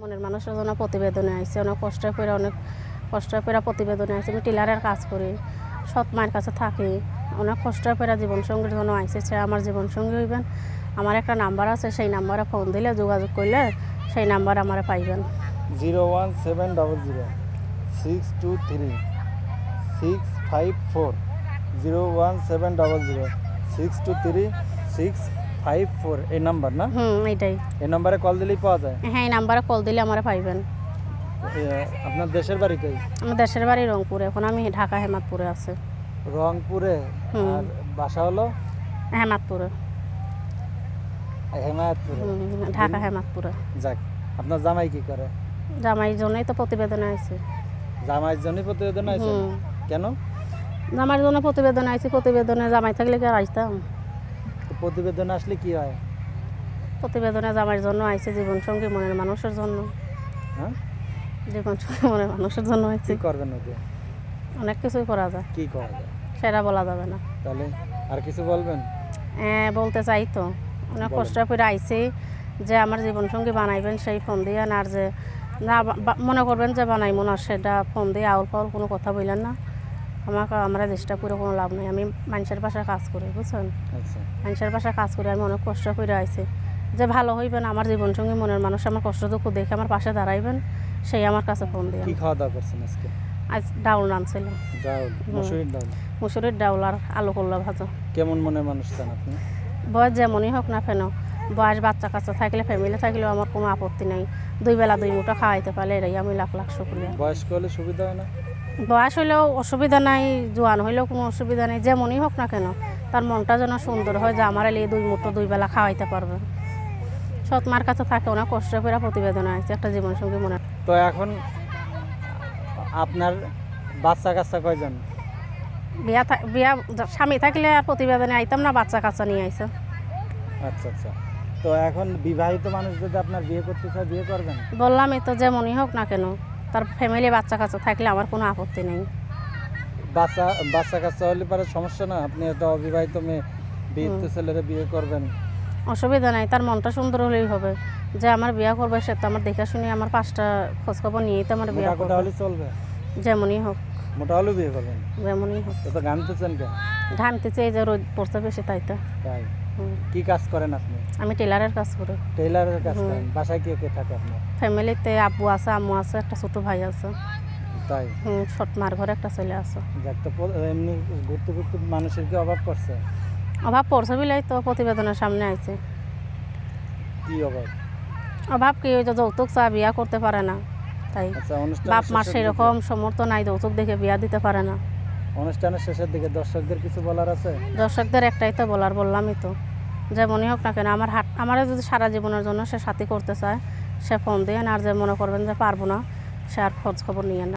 মনের মানুষের জন্য প্রতিবেদনে আইছে, অনেক কষ্ট করে অনেক কষ্ট করে প্রতিবেদনে আইছে। আমি টিলারের কাজ করি, সৎ মায়ের কাছে থাকি। অনেক কষ্ট করে জীবনসঙ্গীর জন্য আইসে সে আমার জীবনসঙ্গী হইবেন। আমার একটা নাম্বার আছে, সেই নাম্বারে ফোন দিলে, যোগাযোগ করলে সেই নাম্বার আমার পাইবেন। Zero one seven double zero, six two three, six five four, zero one seven double zero, six two three, six five four এই নাম্বার না? হুম এইটাই। এই নাম্বারে কল দিলেই পাওয়া যায়? হ্যাঁ এই নাম্বারে কল দিলে আমার পাইবেন। আপনার দেশের বাড়ি কই? আমার দেশের বাড়ি রংপুরে এখন আমি ঢাকা হেমাতপুরে আছে। রংপুরে। আর বাসা হলো? হেমাতপুরে হেমায়তপুরে? হুম, ঢাকা হেমাতপুরে যাক আপনার জামাই কি করে? জামাই জন্যই তো প্রতিবেদনে আইছে। জামাইয়ের জন্যই প্রতিবেদন আছে কেন? জামাইয়ের জন্য প্রতিবেদন আইছি প্রতিবেদনে জামাই থাকলে কি আর আসতাম প্রতিবেদন আসলে কি হয়? প্রতিবেদনে জামাইয়ের জন্য আইছে জীবনসঙ্গী মনের মানুষের জন্য। হ্যাঁ? জীবন সঙ্গী মনের মানুষের জন্য আইছে। কি করবেন ওকে? অনেক কিছুই করা যায়। কি করা যায়? সেটা বলা যাবে না। তাহলে আর কিছু বলবেন? হ্যাঁ বলতে চাই তো। অনেক। কষ্ট করে আইছি যে আমার জীবনসঙ্গী বানাইবেন সেই ফোন দিয়ে আর যে না মনে করবেন যে বানাইবো না সেটা ফোন দিয়ে আউল পাউল কোনো কথা বললেন না। আমাকে আমরা চেষ্টা করে কোনো লাভ নাই। আমি মানুষের বাসায় কাজ করি বুঝছেন? আচ্ছা। মানুষের বাসায় কাজ করে আমি অনেক কষ্ট করে আইছি। যে ভালো হইবেন আমার জীবনসঙ্গী মনের মানুষ আমার কষ্ট দুঃখ দেখে আমার পাশে দাঁড়াইবেন সেই আমার কাছে ফোন দিয়ে। কি খাওয়া দাওয়া করছেন আজকে? আজ ডাউল ডাউল? মসুরির ডাউল? মুসুরির ডাউল আর আলু করলা ভাজা। কেমন মনের মানুষ চান আপনি? বয়স যেমনই হোক না ফেন বয়স বাচ্চা কাচ্চা থাকলে ফ্যামিলি থাকলেও আমার কোনো আপত্তি নাই। দুই বেলা দুই মুঠো খাওয়াইতে পারলে এরাই আমি লাখ লাখ শুক্রিয়া। বয়স্ক হলে সুবিধা হয় না? বয়স হইলেও অসুবিধা নাই জোয়ান হইলেও কোনো অসুবিধা নেই যেমনই হোক না কেন তার মনটা যেন সুন্দর হয় যে আমার এলে দুই মুঠো দুই বেলা খাওয়াইতে পারবে। সৎ মার কাছে থাকে অনেক কষ্ট করে প্রতিবেদন আছে একটা জীবনসঙ্গী মনে তো এখন আপনার বাচ্চা কাচ্চা কয়জন? বিয়া বিয়া স্বামী থাকলে আর প্রতিবেদনে আইতাম না বাচ্চা কাচ্চা নিয়ে আইসে। আচ্ছা আচ্ছা। তো এখন বিবাহিত মানুষ যদি আপনার বিয়ে করতে চায় বিয়ে করবেন? বললামই তো যেমনই হোক না কেন তার ফ্যামিলি বাচ্চা কাচ্চা থাকলে আমার কোনো আপত্তি নেই। বাচ্চা বাচ্চা কাচ্চা হলে পরে সমস্যা না আপনি একটা অবিবাহিত মেয়ে বিয়েতে ছেলেরা বিয়ে করবেন। অসুবিধা নাই তার মনটা সুন্দর হলেই হবে। যে আমার বিয়া করবে সে তো আমার দেখা শুনে আমার পাঁচটা খোঁজখবর নিয়েই তো আমার বিয়া মোটা করবে। হলে চলবে। যেমনই হোক। মোটা হলেও বিয়ে করবেন। যেমনই হোক। তো গানতেছেন কেন ঘামতেছে এই যে রোদ পড়ছে বেশি তাই তো। তাই। কি কাজ করেন আপনি? আমি টেলারের কাজ করি। টেলারের কাজ করেন। বাসায় কে কে থাকে আপনার? ফ্যামিলিতে আব্বু আছে আম্মু আছে একটা ছোটো ভাই আছে। তাই? হুম ছোট মার ঘরে একটা ছেলে আছে। যাক তো এমনি ঘুরতে ঘুরতে মানুষের কি অভাব করছে অভাব পড়ছে বিলাই তো প্রতিবেদনের সামনে আইছে। কি অভাব? অভাব কি ওই যে যৌতুক চা বিয়া করতে পারে না। তাই আচ্ছা অনুষ্ঠান বাপ মার সেরকম সমর্থ নাই যৌতুক দেখে বিয়া দিতে পারে না। অনুষ্ঠানের শেষের দিকে দর্শকদের কিছু বলার আছে? দর্শকদের একটাই তো বলার বললামই তো। যেমনই হোক না কেন, আমার হাট আমারে যদি সারা জীবনের জন্য সে সাথী করতে চায়, সে ফোন দিয়ে আর যে মনে করবেন যে পারব না, সে আর খোঁজ খবর নিয়ে না।